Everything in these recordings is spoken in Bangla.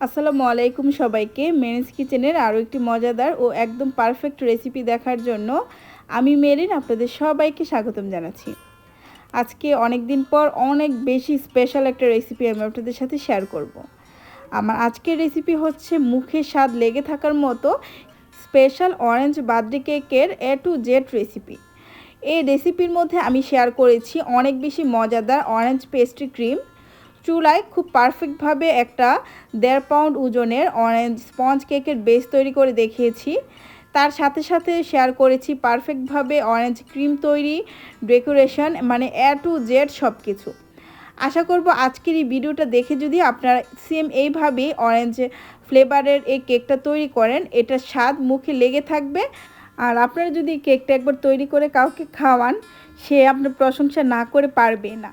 আসসালামু আলাইকুম সবাইকে। মেরিনস কিচেনের আরও একটি মজাদার ও একদম পারফেক্ট রেসিপি দেখার জন্য আমি মেরিন আপনাদের সবাইকে স্বাগতম জানাচ্ছি। আজকে অনেক দিন পর অনেক বেশি স্পেশাল একটা রেসিপি আমি আপনাদের সাথে শেয়ার করব। আমার আজকের রেসিপি হচ্ছে মুখে স্বাদ লেগে থাকার মতো স্পেশাল অরেঞ্জ বার্থডে কেকের এ টু জেড রেসিপি এই রেসিপির মধ্যে আমি শেয়ার করেছি অনেক বেশি মজাদার অরেঞ্জ পেস্ট্রি ক্রিম চুলায় খুব পারফেক্টভাবে একটা দেড় পাউন্ড ওজনের অরেঞ্জ স্পঞ্জ কেকের বেস তৈরি করে দেখিয়েছি। তার সাথে সাথে শেয়ার করেছি পারফেক্টভাবে অরেঞ্জ ক্রিম তৈরি ডেকোরেশন মানে এ টু জেড সব কিছু আশা করব আজকের এই ভিডিওটা দেখে যদি আপনারা সেম এইভাবেই অরেঞ্জ ফ্লেভারের এই কেকটা তৈরি করেন এটা স্বাদ মুখে লেগে থাকবে। আর আপনারা যদি কেকটা একবার তৈরি করে কাউকে খাওয়ান, সে আপনার প্রশংসা না করে পারবে না।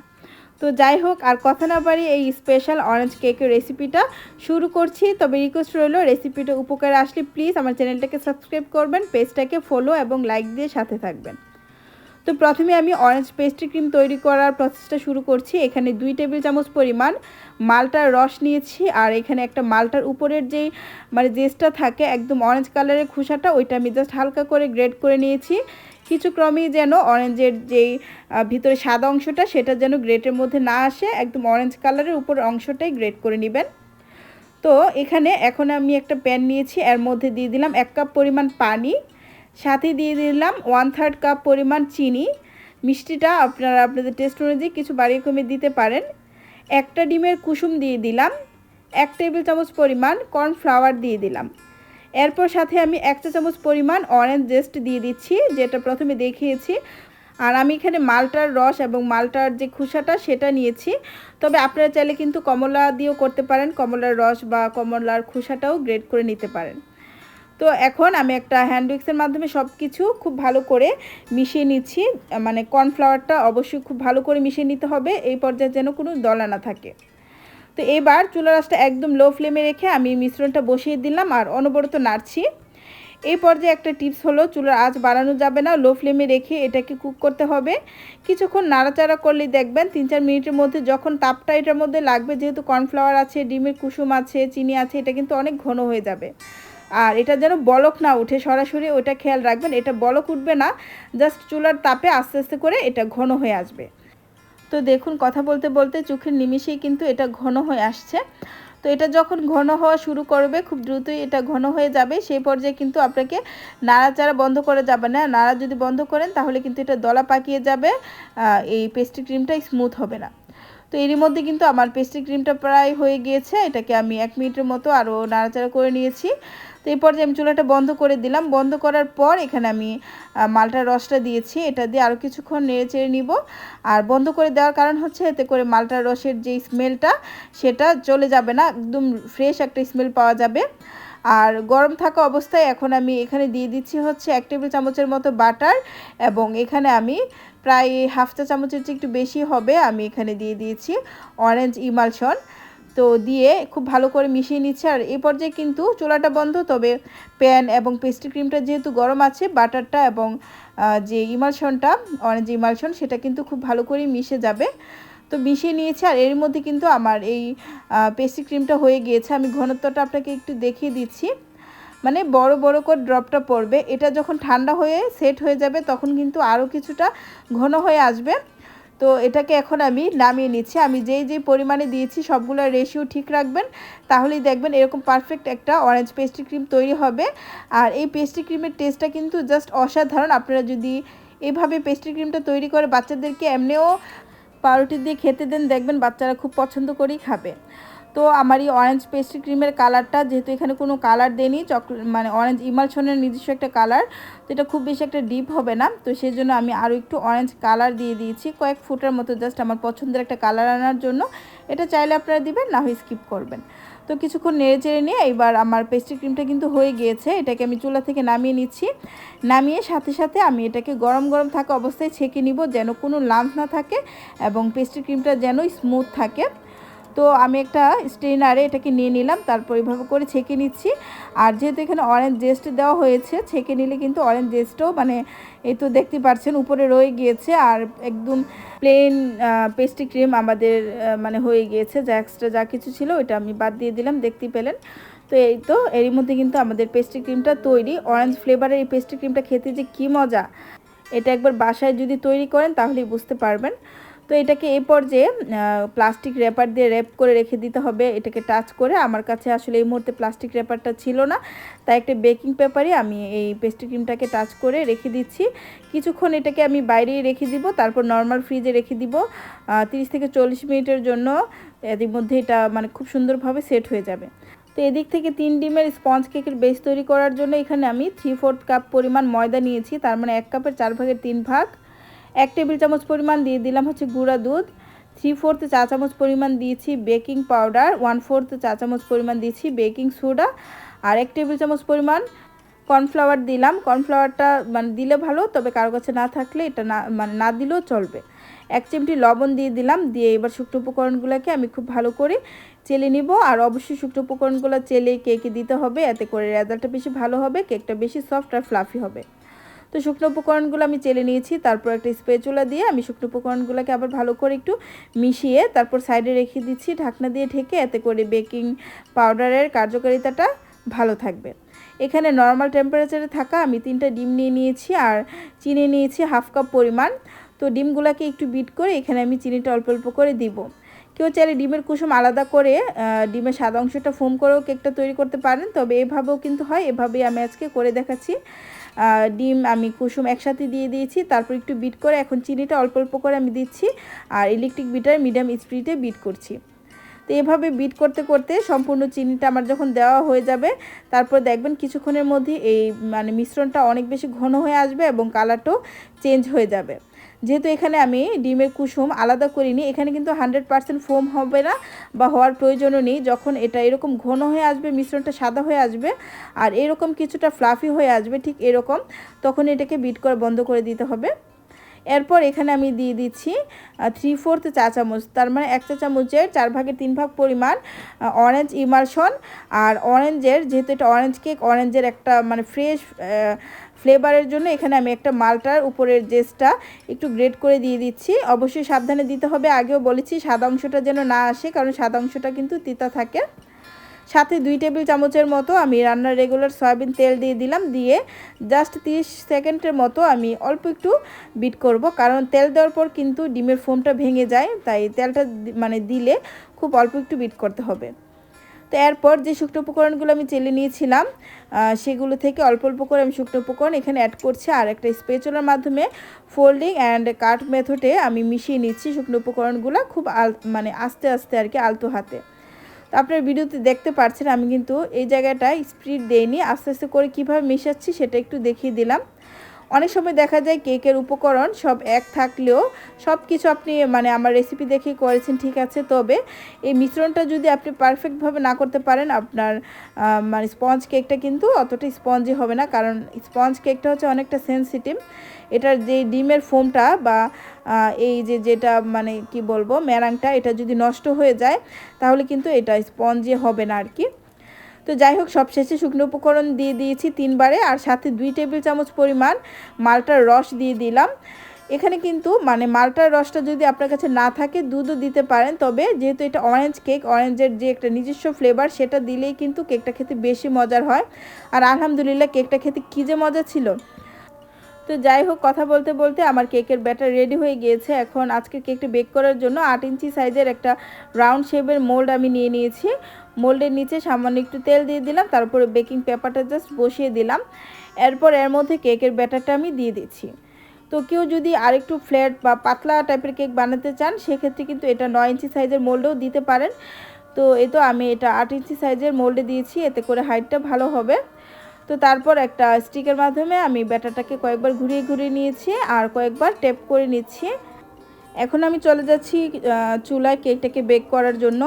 তো যাই হোক, আর কথা না বাড়ি এই স্পেশাল অরেঞ্জ কেকের রেসিপিটা শুরু করছি। তবে রিকোয়েস্ট রইল রেসিপিটা উপকারে আসলে প্লিজ আমার চ্যানেলটাকে সাবস্ক্রাইব করবেন পেজটাকে ফলো এবং লাইক দিয়ে সাথে থাকবেন। তো প্রথমে আমি অরেঞ্জ পেস্ট্রি ক্রিম তৈরি করার প্রসেসটা শুরু করছি। এখানে দুই টেবিল চামচ পরিমাণ মালটার রস নিয়েছি, আর এখানে একটা মালটার উপরের যেই মানে জেসটা থাকে একদম অরেঞ্জ কালারের খোসাটা, ওইটা আমি জাস্ট হালকা করে গ্রেড করে নিয়েছি। কিছু ক্রমেই যেন অরেঞ্জের যেই ভিতরে সাদা অংশটা সেটা যেন গ্রেটের মধ্যে না আসে, একদম অরেঞ্জ কালারের উপর অংশটাই গ্রেট করে নেবেন। তো এখানে এখন আমি একটা প্যান নিয়েছি, এর মধ্যে দিয়ে দিলাম এক কাপ পরিমাণ পানি, সাথে দিয়ে দিলাম ওয়ান থার্ড কাপ পরিমাণ চিনি। মিষ্টিটা আপনারা আপনাদের টেস্ট অনুযায়ী কিছু বাড়িয়ে কমে দিতে পারেন। একটা ডিমের কুসুম দিয়ে দিলাম, এক টেবিল চামচ পরিমাণ কর্নফ্লাওয়ার দিয়ে দিলাম। এরপর সাথে আমি এক চা চামচ পরিমাণ অরেঞ্জ জেস্ট দিয়ে দিচ্ছি, যেটা প্রথমে দেখিয়েছি। আর আমি এখানে মালটার রস এবং মালটার যে খুসাটা, সেটা নিয়েছি। তবে আপনারা চাইলে কিন্তু কমলা দিয়েও করতে পারেন, কমলার রস বা কমলার খুসাটাও গ্রেড করে নিতে পারেন। তো এখন আমি একটা হ্যান্ড উইক্সের মাধ্যমে সব কিছু খুব ভালো করে মিশিয়ে নিচ্ছি। মানে কর্নফ্লাওয়ারটা অবশ্যই খুব ভালো করে মিশিয়ে নিতে হবে, এই পর্যায়ে যেন কোনো দলা না থাকে। তো এবার চুলা রাসটা একদম লো ফ্লেমে রেখে আমি মিশ্রণটা বসিয়ে দিলাম আর অনবরত নাড়ছি। এই পর্যায়ে একটা টিপস হলো, চুলার আঁচ বাড়ানো যাবে না লো ফ্লেমে রেখে এটাকে কুক করতে হবে। কিছুক্ষণ নাড়াচাড়া করলেই দেখবেন তিন চার মিনিটের মধ্যে যখন তাপটা এটার মধ্যে লাগবে, যেহেতু কর্নফ্লাওয়ার আছে, ডিমের কুসুম আছে, চিনি আছে, এটা কিন্তু অনেক ঘন হয়ে যাবে। আর এটা যেন বলক না উঠে সরাসরি ওটা খেয়াল রাখবেন, এটা বলক উঠবে না জাস্ট চুলার তাপে আস্তে আস্তে করে এটা ঘন হয়ে আসবে। তো দেখুন, কথা বলতে বলতে চোখের নিমিশেই কিন্তু এটা ঘন হয়ে আসছে। তো এটা যখন ঘন হওয়া শুরু করবে, খুব দ্রুতই এটা ঘন হয়ে যাবে। সেই পর্যায়ে কিন্তু আপনাকে নাড়াচাড়া বন্ধ করে যাবে না। নাড়া যদি বন্ধ করেন, তাহলে কিন্তু এটা দলা পাকিয়ে যাবে এই পেস্ট্রি ক্রিমটা স্মুথ হবে না। তো এরই মধ্যে কিন্তু আমার পেস্ট্রি ক্রিমটা প্রায় হয়ে গিয়েছে। এটাকে আমি এক মিনিটের মতো আরও নাড়াচাড়া করে নিয়েছি। তো এই পর্যায়ে আমি চুলাটা বন্ধ করে দিলাম। বন্ধ করার পর এখানে আমি মালটার রসটা দিয়েছি। এটা দিয়ে আরও কিছুক্ষণ নেড়ে চেড়ে নিব। আর বন্ধ করে দেওয়ার কারণ হচ্ছে এতে করে মালটার রসের যে স্মেলটা, সেটা চলে যাবে না। একদম ফ্রেশ একটা স্মেল পাওয়া যাবে। আর গরম থাকা অবস্থায় এখন আমি এখানে দিয়ে দিচ্ছি হচ্ছে এক টেবিল চামচের মতো বাটার এবং এখানে আমি প্রায় হাফ চা চামচের চেয়ে একটু বেশি হবে আমি এখানে দিয়ে দিয়েছি। Orange emulsion. তো দিয়ে খুব ভালো করে মিশিয়ে নিচ্ছে। আর এই পর্যায়ে কিন্তু চুলাটা বন্ধ, তবে প্যান এবং পেস্ট্রি ক্রিমটা যেহেতু গরম আছে, বাটারটা এবং যে ইমালশনটা, অরেঞ্জ ইমালশন, সেটা কিন্তু খুব ভালো করে মিশে যাবে। তো মিশিয়ে নিয়েছি, আর এর মধ্যে কিন্তু আমার এই পেস্ট্রি ক্রিমটা হয়ে গিয়েছে। আমি ঘনত্বটা আপনাকে একটু দেখিয়ে দিচ্ছি। মানে বড় বড় করে ড্রপটা পড়বে। এটা যখন ঠান্ডা হয়ে সেট হয়ে যাবে, তখন কিন্তু আরও কিছুটা ঘন হয়ে আসবে। তো এটাকে এখন আমি নামিয়ে নিচ্ছি। আমি যেই যেই পরিমাণে দিয়েছি সবগুলো রেশিও ঠিক রাখবেন, তাহলেই দেখবেন এরকম পারফেক্ট একটা অরেঞ্জ পেস্ট্রি ক্রিম তৈরি হবে। আর এই পেস্ট্রি ক্রিমের টেস্টটা কিন্তু জাস্ট অসাধারণ। আপনারা যদি এভাবে পেস্ট্রি ক্রিমটা তৈরি করে বাচ্চাদেরকে এমনিও পাউরুটি দিয়ে খেতে দেন, দেখবেন বাচ্চারা খুব পছন্দ করেই খাবে। তো আমার এই অরেঞ্জ পেস্ট্রি ক্রিমের কালারটা যেহেতু এখানে কোনো কালার দেয়নি চকলেট মানে অরেঞ্জ ইমালশনের নিজস্ব একটা কালার তো এটা খুব বেশি একটা ডিপ হবে না। তো সেই জন্য আমি আরও একটু অরেঞ্জ কালার দিয়ে দিয়েছি, কয়েক ফুটের মতো জাস্ট আমার পছন্দের একটা কালার আনার জন্য। এটা চাইলে আপনারা দিবেন, না হয় স্কিপ করবেন। তো কিছুক্ষণ নেড়ে চেড়ে নিয়ে এবার আমার পেস্ট্রি ক্রিমটা কিন্তু হয়ে গিয়েছে, এটাকে আমি চুলা থেকে নামিয়ে নিচ্ছি। নামিয়ে সাথে সাথে আমি এটাকে গরম গরম থাকা অবস্থায় ছেঁকে নিব যেন কোনো লাম্প না থাকে এবং পেস্ট্রি ক্রিমটা যেন স্মুথ থাকে। তো আমি একটা স্ট্রেনারে এটাকে নিয়ে নিলাম, তারপর এইভাবে করে ছেঁকে নিচ্ছি। আর যেহেতু এখানে অরেঞ্জ জেস্ট দেওয়া হয়েছে, ছেঁকে নিলে কিন্তু অরেঞ্জ জেস্টও মানে এই তো দেখতে পাচ্ছেন উপরে রয়ে গিয়েছে আর একদম প্লেন পেস্ট্রি ক্রিম আমাদের মানে হয়ে গিয়েছে। যা এক্সট্রা যা কিছু ছিল ওইটা আমি বাদ দিয়ে দিলাম, দেখতে পেলেন। তো এই তো, এরই মধ্যে কিন্তু আমাদের পেস্ট্রি ক্রিমটা তৈরি। অরেঞ্জ ফ্লেভারের এই পেস্ট্রি ক্রিমটা খেতে যে কী মজা! এটা একবার বাসায় যদি তৈরি করেন তাহলেই বুঝতে পারবেন। তো এটাকে এই পর্যায়ে প্লাস্টিক র্যাপার দিয়ে র্যাপ করে রেখে দিতে হবে। এটাকে টাচ করে। আমার কাছে আসলে এই মুহূর্তে প্লাস্টিক র্যাপারটা ছিল না। তাই একটা বেকিং পেপারে আমি এই পেস্ট্রি ক্রিমটাকে টাচ করে রেখে দিচ্ছি। কিছুক্ষণ এটাকে আমি বাইরেই রেখে দিব। তারপর নর্মাল ফ্রিজে রেখে দিব। তিরিশ থেকে চল্লিশ মিনিটের জন্য এর মধ্যে এটা মানে খুব সুন্দরভাবে সেট হয়ে যাবে। তো এদিক থেকে তিন ডিমের স্পঞ্জ কেকের বেস তৈরি করার জন্য এখানে আমি থ্রি ফোর্থ কাপ পরিমাণ ময়দা নিয়েছি। তার মানে এক কাপের চার ভাগের তিন ভাগ। এক টেবিল চামচ পরিমাণ দিয়ে দিলাম হচ্ছে গুঁড়া দুধ থ্রি ফোর্থ চা চামচ পরিমাণ দিয়েছি বেকিং পাউডার ওয়ান ফোর্থ চা চামচ পরিমাণ দিয়েছি বেকিং সোডা আর এক টেবিল চামচ পরিমাণ কর্নফ্লাওয়ার দিলাম। কর্নফ্লাওয়ারটা মানে দিলে ভালো, তবে কারও কাছে না থাকলে এটা না মানে না দিলেও চলবে। এক চিমটি লবণ দিয়ে দিলাম, দিয়ে এবার শুকনো উপকরণগুলোকে আমি খুব ভালো করে চেলে নিব। আর অবশ্যই শুকনো উপকরণগুলো চেলে কেকে দিতে হবে, এতে করে রেজাল্টটা বেশি ভালো হবে কেকটা বেশি সফট আর ফ্লাফি হবে। তো শুকনো উপকরণগুলো আমি চেলে নিয়েছি, তারপর একটা স্পেচুলা দিয়ে আমি শুকনো উপকরণগুলোকে আবার ভালো করে একটু মিশিয়ে তারপর সাইডে রেখে দিচ্ছি, ঢাকনা দিয়ে ঢেকে এতে করে বেকিং পাউডারের কার্যকারিতাটা ভালো থাকবে। এখানে নর্মাল টেম্পারেচারে থাকা আমি তিনটা ডিম নিয়ে নিয়েছি আর চিনি নিয়েছি হাফ কাপ পরিমাণ। তো ডিমগুলোকে একটু বিট করে এখানে আমি চিনিটা অল্প অল্প করে দিব। কেউ চাইলে ডিমের কুসুম আলাদা করে ডিমের সাদা অংশটা ফোম করেও কেকটা তৈরি করতে পারেন, তবে এভাবেও কিন্তু হয়, এভাবেই আমি আজকে করে দেখাচ্ছি। ডিম আমি কুসুম একসাথে দিয়ে দিয়েছি। তারপর একটু বিট করে এখন চিনিটা অল্প অল্প করে আমি দিচ্ছি আর ইলেকট্রিক বিটার মিডিয়াম স্পিডে বিট করছি। তো এভাবে বিট করতে করতে সম্পূর্ণ চিনিটা আমার যখন দেওয়া হয়ে যাবে, তারপর দেখবেন কিছুক্ষণের মধ্যে এই মানে মিশ্রণটা অনেক বেশি ঘন হয়ে আসবে এবং কালারটাও চেঞ্জ হয়ে যাবে। যেহেতু এখানে আমি ডিমের কুসুম আলাদা করিনি, এখানে কিন্তু হান্ড্রেড পারসেন্ট ফোম হবে না বা হওয়ার প্রয়োজনও নেই। যখন এটা এরকম ঘন হয়ে আসবে, মিশ্রণটা সাদা হয়ে আসবে আর এরকম কিছুটা ফ্লাফি হয়ে আসবে, ঠিক এরকম, তখন এটাকে বিট করে বন্ধ করে দিতে হবে। এরপর এখানে আমি দিয়ে দিচ্ছি থ্রি ফোর্থ চা চামচ, তার মানে এক চা চামচের চার ভাগের তিন ভাগ পরিমাণ অরেঞ্জ ইমালশন আর অরেঞ্জের যেহেতু এটা অরেঞ্জ কেক অরেঞ্জের একটা মানে ফ্রেশ ফ্লেভারের জন্য এখানে আমি একটা মালটার উপরের জেসটা একটু গ্রেড করে দিয়ে দিচ্ছি। অবশ্যই সাবধানে দিতে হবে। আগেও বলেছি সাদা অংশটা যেন না আসে, কারণ সাদা অংশটা কিন্তু তিতা থাকে। সাথে দুই টেবিল চামচের মতো আমি রান্নার রেগুলার সয়াবিন তেল দিয়ে দিলাম। দিয়ে জাস্ট তিরিশ সেকেন্ডের মতো আমি অল্প একটু বিট করব, কারণ তেল দেওয়ার পর কিন্তু ডিমের ফোমটা ভেঙে যায়। তাই তেলটা মানে দিলে খুব অল্প একটু বিট করতে হবে। তো এরপর যে শুকনো উপকরণগুলো আমি চেলে নিয়েছিলাম সেগুলো থেকে অল্প অল্প করে আমি শুকনো উপকরণ এখানে অ্যাড করছি আর একটা স্পেচুলার মাধ্যমে ফোল্ডিং অ্যান্ড কাট মেথডে আমি মিশিয়ে নিচ্ছি শুকনো উপকরণগুলো খুব আল মানে আস্তে আস্তে আর কি আলতো হাতে। তো আপনার ভিডিওতে দেখতে পাচ্ছেন আমি কিন্তু এই জায়গাটায় স্পিড দেইনি, আস্তে আস্তে করে কীভাবে মেশাচ্ছি সেটা একটু দেখিয়ে দিলাম। অনেক সময় দেখা যায় কেকের উপকরণ সব এক থাকলেও সব কিছু আপনি মানে আমার রেসিপি দেখে করেছেন, ঠিক আছে। তবে এই মিশ্রণটা যদি আপনি পারফেক্টভাবে না করতে পারেন, আপনার মানে স্পঞ্জ কেকটা কিন্তু অতটা স্পঞ্জি হবে না। কারণ স্পঞ্জ কেকটা হচ্ছে অনেকটা সেন্সিটিভ এটার যে ডিমের ফোমটা বা এই যে যেটা মানে কি বলব ম্যারাংটা এটা যদি নষ্ট হয়ে যায়, তাহলে কিন্তু এটা স্পঞ্জি হবে না আর কি তো যাই হোক, সবশেষে শুকনো উপকরণ দিয়ে দিয়েছি তিনবারে আর সাথে দুই টেবিল চামচ পরিমাণ মালটার রস দিয়ে দিলাম। এখানে কিন্তু মানে মালটার রসটা যদি আপনার কাছে না থাকে, দুধও দিতে পারেন। তবে যেহেতু এটা অরেঞ্জ কেক অরেঞ্জের যে একটা নিজস্ব ফ্লেভার সেটা দিলেই কিন্তু কেকটা খেতে বেশি মজার হয়। আর আলহামদুলিল্লাহ কেকটা খেতে কী যে মজা ছিল। তো যাই হোক, কথা বলতে বলতে আমার কেকের ব্যাটার রেডি হয়ে গিয়েছে। এখন আজকে কেকটা বেক করার জন্য আট ইঞ্চি সাইজের একটা রাউন্ড শেপের মোল্ড আমি নিয়ে নিয়েছি। মোল্ডের নিচে সামান্য একটু তেল দিয়ে দিলাম, তারপরে বেকিং পেপারটা জাস্ট বসিয়ে দিলাম। এরপর এর মধ্যে কেকের ব্যাটারটা আমি দিয়ে দিচ্ছি। তো কেউ যদি আরেকটু ফ্ল্যাট বা পাতলা টাইপের কেক বানাতে চান, সেক্ষেত্রে কিন্তু এটা নয় ইঞ্চি সাইজের মোল্ডেও দিতে পারেন। তো এ তো আমি এটা আট ইঞ্চি সাইজের মোল্ডে দিয়েছি, এতে করে হাইটটা ভালো হবে। তো তারপর একটা স্টিকের মাধ্যমে আমি ব্যাটারটাকে কয়েকবার ঘুরিয়ে ঘুরিয়ে নিয়েছি আর কয়েকবার টেপ করে নিচ্ছি। এখন আমি চলে যাচ্ছি চুলায় কেকটাকে বেক করার জন্য।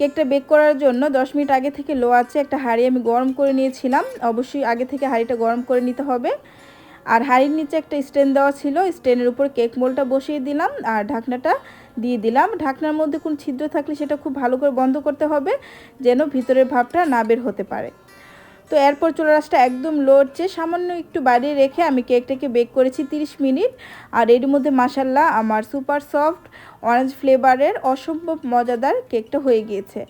কেকটা বেক করার জন্য 10 মিনিট আগে থেকে লো আছে একটা হাঁড়ি আমি গরম করে নিয়েছিলাম। অবশ্যই আগে থেকে হাঁড়িটা গরম করে নিতে হবে। আর হাঁড়ির নিচে একটা স্ট্যান্ড দেওয়া ছিল স্ট্যান্ডের উপর কেক মোলটা বসিয়ে দিলাম আর ঢাকনাটা দিয়ে দিলাম। ঢাকনার মধ্যে কোনো ছিদ্র থাকলে সেটা খুব ভালো করে বন্ধ করতে হবে, যেন ভিতরের ভাবটা না বের হতে পারে। তো এরপর চুলা রাসটা একদম লড়ছে। সামান্য একটু বাড়িয়ে রেখে আমি কেকটাকে বেক করেছি 30 মিনিট। আর এর মধ্যে মাসাল্লাহ আমার সুপার সফট অরেঞ্জ ফ্লেভারের অসম্ভব মজাদার কেকটা হয়ে গিয়েছে।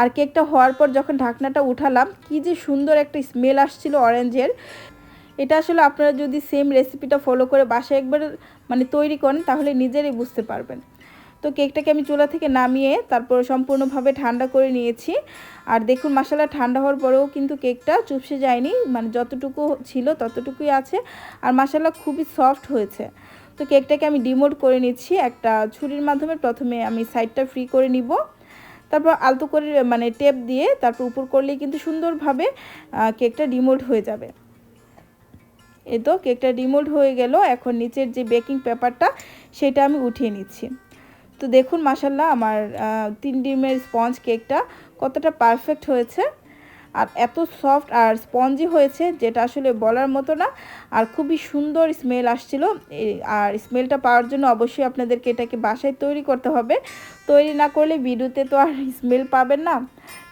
আর কেকটা হওয়ার পর যখন ঢাকনাটা উঠালাম, কি যে সুন্দর একটা স্মেল আসছিল অরেঞ্জের। এটা আসলে আপনারা যদি সেম রেসিপিটা ফলো করে বাসায় একবার মানে তৈরি করেন, তাহলে নিজেরই বুঝতে পারবেন। তো কেকটাকে আমি চুলা থেকে নামিয়ে তারপর সম্পূর্ণভাবে ঠান্ডা করে নিয়েছি। আর দেখুন মশলা ঠান্ডা হওয়ার পরেও কিন্তু কেকটা চুপসে যায়নি মানে যতটুকু ছিল ততটুকুই আছে। আর মশলা খুবই সফট হয়েছে। তো কেকটাকে আমি ডিমোট করে নিচ্ছি, একটা ছুরির মাধ্যমে প্রথমে আমি সাইডটা ফ্রি করে নিব। তারপর আলতো করে মানে টেপ দিয়ে তারপর উপর করলেই কিন্তু সুন্দরভাবে কেকটা ডিমোল্ড হয়ে যাবে। এ তো কেকটা ডিমোল্ড হয়ে গেল, এখন নিচের যে বেকিং পেপারটা, সেটা আমি উঠিয়ে নিচ্ছি। তো দেখুন মাসাল্লাহ আমার তিন ডিমের স্পঞ্জ কেকটা কতটা পারফেক্ট হয়েছে। আর এত সফট আর স্পঞ্জি হয়েছে, যেটা আসলে বলার মতো না। আর খুবই সুন্দর স্মেল আসছিল। আর স্মেলটা পাওয়ার জন্য অবশ্যই আপনাদেরকে এটাকে বাসায় তৈরি করতে হবে। তৈরি না করলে ভিডিওতে তো আর স্মেল পাবেন না।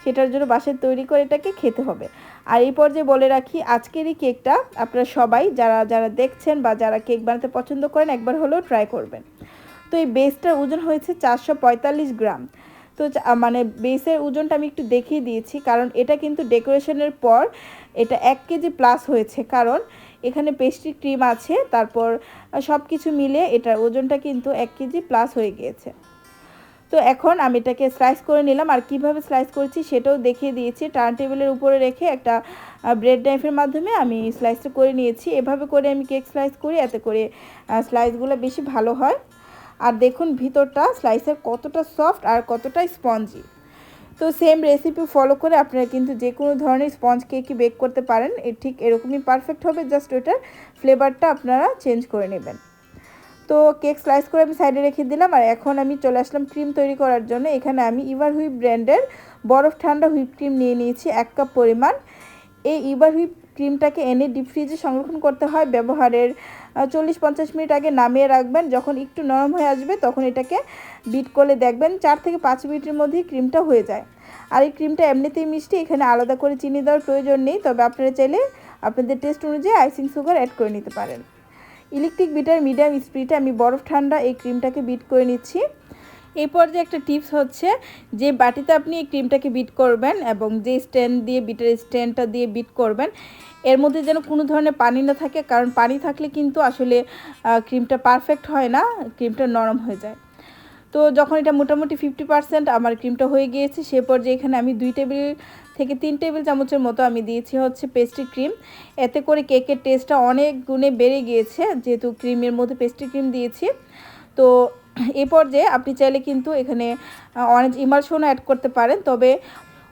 সেটার জন্য বাসায় তৈরি করে এটাকে খেতে হবে। আর এই পর্যায়ে বলে রাখি, আজকের এই কেকটা আপনারা সবাই যারা যারা দেখছেন বা যারা কেক বানাতে পছন্দ করেন, একবার হলেও ট্রাই করবেন। তো এই বেসটার ওজন হয়েছে চারশো পঁয়তাল্লিশ গ্রাম। তো মানে বেসের ওজনটা আমি একটু দেখিয়ে দিয়েছি, কারণ এটা কিন্তু ডেকোরেশনের পর এটা এক কেজি প্লাস হয়েছে, কারণ এখানে পেস্ট্রি ক্রিম আছে, তারপর সব কিছু মিলে এটার ওজনটা কিন্তু এক কেজি প্লাস হয়ে গিয়েছে। তো এখন আমি এটাকে স্লাইস করে নিলাম, আর কীভাবে স্লাইস করেছি সেটাও দেখিয়ে দিয়েছি। টার্ন টেবিলের উপরে রেখে একটা ব্রেড নাইফের মাধ্যমে আমি স্লাইসটা করে নিয়েছি। এভাবে করে আমি কেক স্লাইস করি, এতে করে স্লাইসগুলো বেশি ভালো হয়। আর দেখুন ভিতরটা স্লাইসের কতটা সফট আর কতটা স্পঞ্জি তো সেম রেসিপি ফলো করে আপনারা কিন্তু যে কোনো ধরনের স্পঞ্জ কেকই বেক করতে পারেন। এ ঠিক এরকমই পারফেক্ট হবে জাস্ট ওইটার ফ্লেভারটা আপনারা চেঞ্জ করে নেবেন। তো কেক স্লাইস করে আমি সাইডে রেখে দিলাম, আর এখন আমি চলে আসলাম ক্রিম তৈরি করার জন্য। এখানে আমি ইভার হুইপ ব্র্যান্ডের বরফ ঠান্ডা হুইপ ক্রিম নিয়ে নিয়েছি, এক কাপ পরিমাণ। এই ইভার হুইপ ক্রিমটাকে এনে ডিপ ফ্রিজে সংরক্ষণ করতে হয়। ব্যবহারের চল্লিশ পঞ্চাশ মিনিট আগে নামিয়ে রাখবেন। যখন একটু নরম হয়ে আসবে, তখন এটাকে বিট করলে দেখবেন চার থেকে পাঁচ মিনিটের মধ্যেই ক্রিমটা হয়ে যায়। আর এই ক্রিমটা এমনিতেই মিষ্টি, এখানে আলাদা করে চিনি দেওয়ার প্রয়োজন নেই। তবে আপনারা চাইলে আপনাদের টেস্ট অনুযায়ী আইসিং সুগার অ্যাড করে নিতে পারেন। ইলেকট্রিক বিটার মিডিয়াম স্পিডে আমি বরফ ঠান্ডা এই ক্রিমটাকে বিট করে নিচ্ছি। এই পর্যায়ে একটা টিপস হচ্ছে যে বাটিতে আপনি এই ক্রিমটাকে বিট করবেন এবং যে স্ট্যান্ড দিয়ে বিটের স্ট্যান্ডটা দিয়ে বিট করবেন, এর মধ্যে যেন কোনো ধরনের পানি না থাকে, কারণ পানি থাকলে কিন্তু আসলে ক্রিমটা পারফেক্ট হয় না, ক্রিমটা নরম হয়ে যায়। তো যখন এটা মোটামুটি ফিফটি পার্সেন্ট আমার ক্রিমটা হয়ে গিয়েছে, সে পর্যায়ে এখানে আমি দুই টেবিল থেকে তিন টেবিল চামচের মতো আমি দিয়েছি হচ্ছে পেস্ট্রি ক্রিম। এতে করে কেকের টেস্টটা অনেক গুণে বেড়ে গিয়েছে, যেহেতু ক্রিমের মধ্যে পেস্ট্রি ক্রিম দিয়েছি। তো এই পর্যায়ে আপনি চাইলে কিন্তু এখানে অরেঞ্জ ইমালশনও অ্যাড করতে পারেন। তবে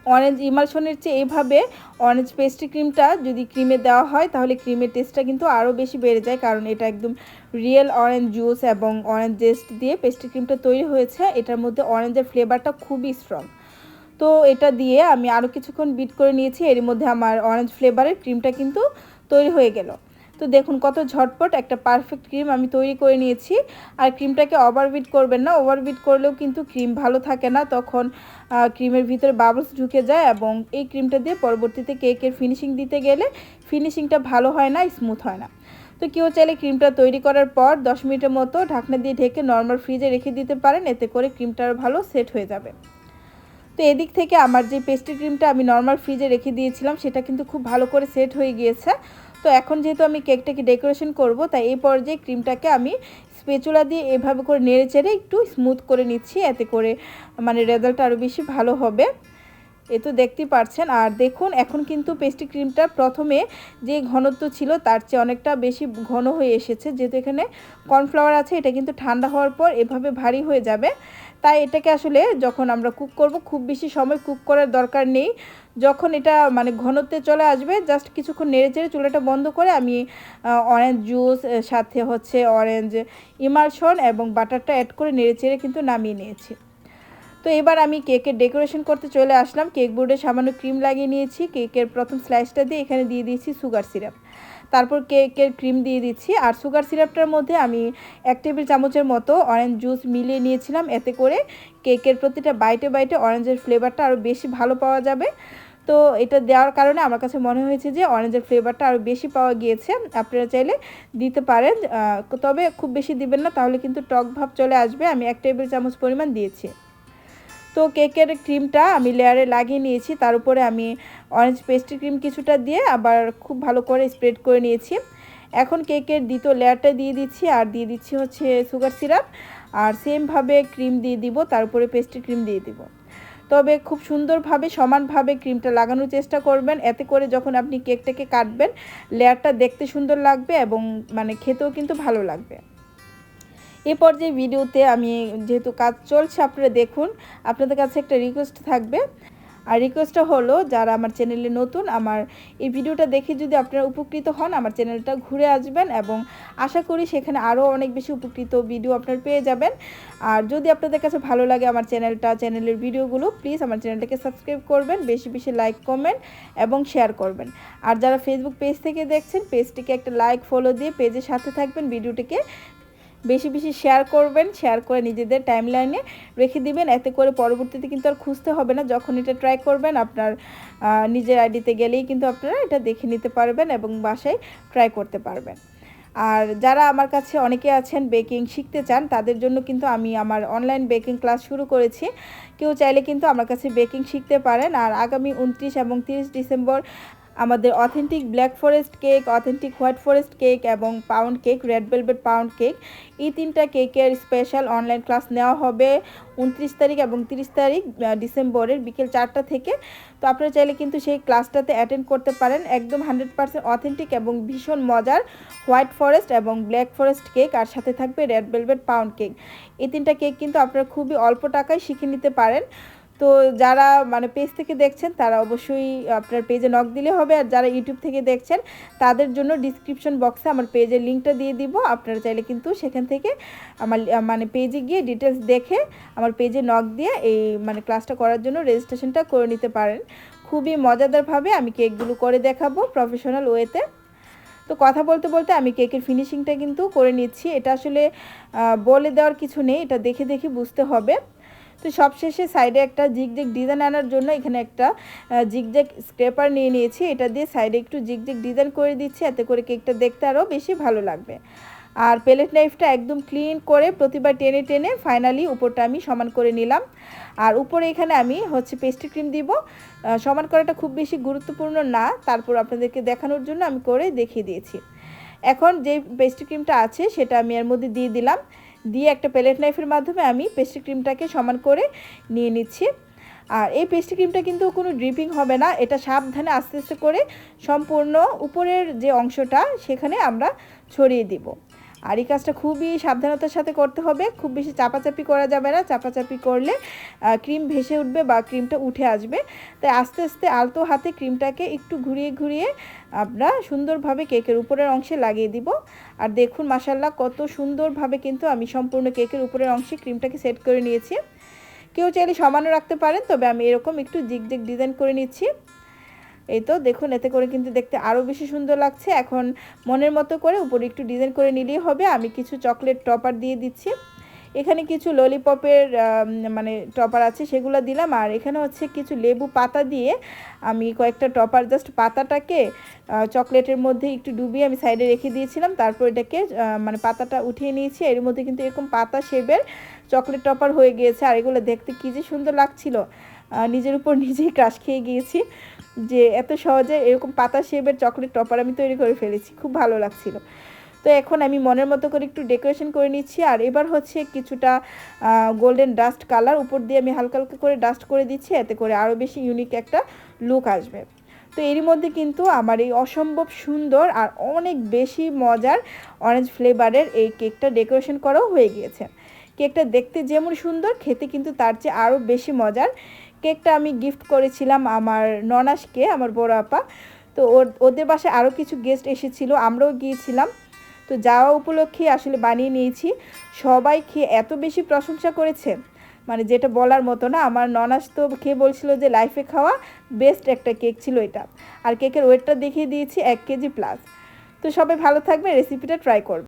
অরেঞ্জ ইমালশনের চেয়ে এইভাবে অরেঞ্জ পেস্ট্রি ক্রিমটা যদি ক্রিমে দেওয়া হয়, তাহলে ক্রিমের টেস্টটা কিন্তু আরও বেশি বেড়ে যায়। কারণ এটা একদম রিয়েল অরেঞ্জ জুস এবং অরেঞ্জ জেস্ট দিয়ে পেস্ট্রি ক্রিমটা তৈরি হয়েছে। এটার মধ্যে অরেঞ্জের ফ্লেভারটা খুবই স্ট্রং তো এটা দিয়ে আমি আরও কিছুক্ষণ বিট করে নিয়েছি। এর মধ্যে আমার অরেঞ্জ ফ্লেভারের ক্রিমটা কিন্তু তৈরি হয়ে গেল। তো দেখুন কত ঝটপট একটা পারফেক্ট ক্রিম আমি তৈরি করে নিয়েছি। আর ক্রিমটাকে ওভারবিট করবেন না ওভারবিট করলেও কিন্তু ক্রিম ভালো থাকে না। তখন ক্রিমের ভিতরে বাবলস ঢুকে যায় এবং এই ক্রিমটা দিয়ে পরবর্তীতে কেকের ফিনিশিং দিতে গেলে ফিনিশিংটা ভালো হয় না স্মুথ হয় না। তো কেউ চাইলে ক্রিমটা তৈরি করার পর দশ মিনিটের মতো ঢাকনা দিয়ে ঢেকে নর্মাল ফ্রিজে রেখে দিতে পারেন, এতে করে ক্রিমটা ভালো সেট হয়ে যাবে। তো এদিক থেকে আমার যে পেস্ট্রি ক্রিমটা আমি নর্মাল ফ্রিজে রেখে দিয়েছিলাম, সেটা কিন্তু খুব ভালো করে সেট হয়ে গিয়েছে। তো এখন যেহেতু আমি কেকটাকে ডেকোরেশন করব, তাই এই পর্যায়ে ক্রিমটাকে আমি স্পেচুলা দিয়ে এভাবে করে নেড়ে চেড়ে একটু স্মুথ করে নিচ্ছি, এতে করে মানে রেজাল্ট আরও বেশি ভালো হবে। এ তো দেখতেই পারছেন। আর দেখুন, এখন কিন্তু পেস্ট্রি ক্রিমটা প্রথমে যে ঘনত্ব ছিল তার চেয়ে অনেকটা বেশি ঘন হয়ে এসেছে। যেহেতু এখানে কর্নফ্লাওয়ার আছে, এটা কিন্তু ঠান্ডা হওয়ার পর এভাবে ভারী হয়ে যাবে। তাই এটাকে আসলে যখন আমরা কুক করব, খুব বেশি সময় কুক করার দরকার নেই। যখন এটা মানে ঘনত্বে চলে আসবে, জাস্ট কিছুক্ষণ নেড়ে চেড়ে চুলাটা বন্ধ করে আমি অরেঞ্জ জুস সাথে হচ্ছে অরেঞ্জ ইমালশন এবং বাটারটা অ্যাড করে নেড়ে চেড়ে কিন্তু নামিয়ে নিয়েছি। তো এবার আমি কেকের ডেকোরেশন করতে চলে আসলাম। কেক বোর্ডে সামান্য ক্রিম লাগিয়ে নিয়েছি। কেকের প্রথম স্লাইসটা দিয়ে এখানে দিয়ে দিয়েছি সুগার সিরাপ। তারপর কেকের ক্রিম দিয়ে দিচ্ছি। আর সুগার সিরাপটার মধ্যে আমি এক টেবিল চামচের মতো অরেঞ্জ জুস মিলিয়ে নিয়েছিলাম। এতে করে কেকের প্রতিটা বাইটে বাইটে অরেঞ্জের ফ্লেভারটা আরও বেশি ভালো পাওয়া যাবে। তো এটা দেওয়ার কারণে আমার কাছে মনে হয়েছে যে অরেঞ্জের ফ্লেভারটা আরও বেশি পাওয়া গিয়েছে। আপনারা চাইলে দিতে পারেন। তবে খুব বেশি দিবেন না, তাহলে কিন্তু টক ভাব চলে আসবে। আমি এক টেবিল চামচ পরিমাণ দিয়েছি। তো কেকের ক্রিমটা আমি লেয়ারে লাগিয়ে নিয়েছি। তার উপরে আমি অরেঞ্জ পেস্ট্রি ক্রিম কিছুটা দিয়ে আবার খুব ভালো করে স্প্রেড করে নিয়েছি। এখন কেকের দ্বিতীয় লেয়ারটা দিয়ে দিচ্ছি আর দিয়ে দিচ্ছি হচ্ছে সুগার সিরাপ আর সেমভাবে ক্রিম দিয়ে দিব, তার উপরে পেস্ট্রি ক্রিম দিয়ে দিব। তবে খুব সুন্দরভাবে, সমানভাবে ক্রিমটা লাগানোর চেষ্টা করবেন। এতে করে যখন আপনি কেকটাকে কাটবেন লেয়ারটা দেখতে সুন্দর লাগবে এবং মানে খেতেও কিন্তু ভালো লাগবে। এ পর্যায়ে ভিডিওতে আমি যেহেতু কাজ চলছে, আপনারা দেখুন। আপনাদের কাছে একটা রিকোয়েস্ট থাকবে। আর রিকোয়েস্টটা হলো, যারা আমার চ্যানেলে নতুন, আমার এই ভিডিওটা দেখে যদি আপনারা উপকৃত হন, আমার চ্যানেলটা ঘুরে আসবেন এবং আশা করি সেখানে আরও অনেক বেশি উপকৃত ভিডিও আপনারা পেয়ে যাবেন। আর যদি আপনাদের কাছে ভালো লাগে আমার চ্যানেলটা চ্যানেলের ভিডিওগুলো প্লিজ আমার চ্যানেলটাকে সাবস্ক্রাইব করবেন, বেশি বেশি লাইক কমেন্ট এবং শেয়ার করবেন। আর যারা ফেসবুক পেজ থেকে দেখছেন পেজটিকে একটা লাইক ফলো দিয়ে পেজের সাথে থাকবেন ভিডিওটিকে বেশি বেশি শেয়ার করবেন শেয়ার করে নিজেদের টাইম লাইনে রেখে দিবেন। এতে করে পরবর্তীতে কিন্তু আর খুঁজতে হবে না। যখন এটা ট্রাই করবেন, আপনার নিজের আইডিতে গেলেই কিন্তু আপনারা এটা দেখে নিতে পারবেন এবং বাসায় ট্রাই করতে পারবেন। আর যারা আমার কাছে অনেকে আছেন বেকিং শিখতে চান, তাদের জন্য কিন্তু আমি আমার অনলাইন বেকিং ক্লাস শুরু করেছি। কেউ চাইলে কিন্তু আমার কাছে বেকিং শিখতে পারেন। আর আগামী উনত্রিশ এবং তিরিশ ডিসেম্বর আমাদের authentic black forest cake authentic white forest cake এবং pound cake red velvet pound cake এই তিনটা কেকের স্পেশাল অনলাইন ক্লাস নেওয়া হবে উনত্রিশ তারিখ এবং তিরিশ তারিখ ডিসেম্বরের বিকেল চারটা থেকে। তো আপনারা চাইলে কিন্তু সেই ক্লাসটাতে অ্যাটেন্ড করতে পারেন। একদম হান্ড্রেড পার্সেন্ট অথেন্টিক এবং ভীষণ মজার হোয়াইট ফরেস্ট এবং ব্ল্যাক ফরেস্ট কেক আর সাথে থাকবে রেড ভেলভেট পাউন্ড কেক এই তিনটা কেক কিন্তু আপনারা খুবই অল্প টাকায় শিখে নিতে পারেন। তো যারা মানে পেজ থেকে দেখছেন, তারা অবশ্যই আপনার পেজে নক দিলে হবে। আর যারা ইউটিউব থেকে দেখছেন, তাদের জন্য ডিসক্রিপশন বক্সে আমার পেজের লিঙ্কটা দিয়ে দিব। আপনারা চাইলে কিন্তু সেখান থেকে আমার মানে পেজে গিয়ে ডিটেলস দেখে আমার পেজে নক দিয়ে এই মানে ক্লাসটা করার জন্য রেজিস্ট্রেশনটা করে নিতে পারেন। খুবই মজাদারভাবে আমি কেকগুলো করে দেখাবো প্রফেশনাল ওয়েতে তো। কথা বলতে বলতে আমি কেকের ফিনিশিংটা কিন্তু করে নিচ্ছি। এটা আসলে বলে দেওয়ার কিছু নেই। এটা দেখে দেখে বুঝতে হবে। তো সবশেষে সাইডে একটা জিগজেগ ডিজাইন আনার জন্য এখানে একটা জিগজেগ স্ক্রেপার নিয়ে নিয়েছি। এটা দিয়ে সাইডে একটু জিগজেগ ডিজাইন করে দিচ্ছি, এতে করে কেকটা দেখতে আরও বেশি ভালো লাগবে। আর প্লেট নাইফটা একদম ক্লিন করে প্রতিবার টেনে টেনে ফাইনালি উপরটা আমি সমান করে নিলাম। আর উপরে এখানে আমি হচ্ছে পেস্ট্রি ক্রিম দিব। সমান করাটা খুব বেশি গুরুত্বপূর্ণ না, তারপর আপনাদেরকে দেখানোর জন্য আমি করে দেখিয়ে দিয়েছি। এখন যে পেস্ট্রি ক্রিমটা আছে, সেটা আমি এর মধ্যে দিয়ে দিলাম। দিয়ে একটা প্লেট নাইফের মাধ্যমে আমি পেস্ট্রি ক্রিমটাকে সমান করে নিয়ে নিচ্ছি। আর এই পেস্ট্রি ক্রিমটা কিন্তু কোনো ড্রিপিং হবে না, এটা সাবধানে আস্তে আস্তে করে সম্পূর্ণ উপরের যে অংশটা, সেখানে আমরা ছড়িয়ে দিব। আর এই কাজটা খুবই সাবধানতার সাথে করতে হবে। খুব বেশি চাপাচাপি করা যাবে না। চাপাচাপি করলে ক্রিম ভেসে উঠবে বা ক্রিমটা উঠে আসবে। তাই আস্তে আস্তে আলতো হাতে ক্রিমটাকে একটু ঘুরিয়ে ঘুরিয়ে আমরা সুন্দরভাবে কেকের উপরের অংশে লাগিয়ে দিব। আর দেখুন মাসাল্লাহ কত সুন্দরভাবে কিন্তু আমি সম্পূর্ণ কেকের উপরের অংশে ক্রিমটাকে সেট করে নিয়েছি। কেউ চাইলে সমানও রাখতে পারেন, তবে আমি এরকম একটু জিগ জিগ ডিজাইন করে নিচ্ছি। এই তো দেখুন, এতে করে কিন্তু দেখতে আরও বেশি সুন্দর লাগছে। এখন মনের মতো করে উপরে একটু ডিজাইন করে নিলেই হবে। আমি কিছু চকলেট টপার দিয়ে দিচ্ছি। এখানে কিছু ললিপপের মানে টপার আছে, সেগুলো দিলাম। আর এখানে হচ্ছে কিছু লেবু পাতা দিয়ে আমি কয়েকটা টপার জাস্ট পাতাটাকে চকলেটের মধ্যে একটু ডুবিয়ে আমি সাইডে রেখে দিয়েছিলাম। তারপর এটাকে মানে পাতাটা উঠিয়ে নিয়েছি। এর মধ্যে কিন্তু এরকম পাতা শেপের চকলেট টপার হয়ে গিয়েছে। আর এগুলো দেখতে কী যে সুন্দর লাগছিল। নিজের উপর নিজেই ক্রাশ খেয়ে গিয়েছি। যে এত সহজে এরকম পাতা শেপের চকলেট টপার আমি তৈরি করে ফেলেছি, খুব ভালো লাগছিল। তো এখন আমি মনের মতো করে একটু ডেকোরেশন করে নিচ্ছি, আর এবার হচ্ছে কিছুটা গোল্ডেন ডাস্ট কালার উপর দিয়ে আমি হালকা হালকা করে ডাস্ট করে দিচ্ছি, এতে করে আরও বেশি ইউনিক একটা লুক আসবে। তো এরই মধ্যে কিন্তু আমার এই অসম্ভব সুন্দর আর অনেক বেশি মজার অরেঞ্জ ফ্লেভারের এই কেকটা ডেকোরেশন করাও হয়ে গিয়েছে। কেকটা দেখতে যেমন সুন্দর, খেতে কিন্তু তার চেয়ে আরও বেশি মজার কেকটা আমি গিফট করেছিলাম আমার ননাসকে, আমার বড় আপা। তো ওদের বাসায় আরও কিছু গেস্ট এসেছিল, আমরাও গিয়েছিলাম। তো যাওয়া উপলক্ষে আসলে বানিয়ে নিয়েছি। সবাই খেয়ে এত বেশি প্রশংসা করেছে। মানে যেটা বলার মতো না, আমার ননাস তো খেয়ে বলছিল যে লাইফে খাওয়া বেস্ট একটা কেক ছিল এটা। আর কেকের ওয়েটটা দেখিয়ে দিয়েছি এক কেজি প্লাস তো সবাই ভালো থাকবে রেসিপিটা ট্রাই করবে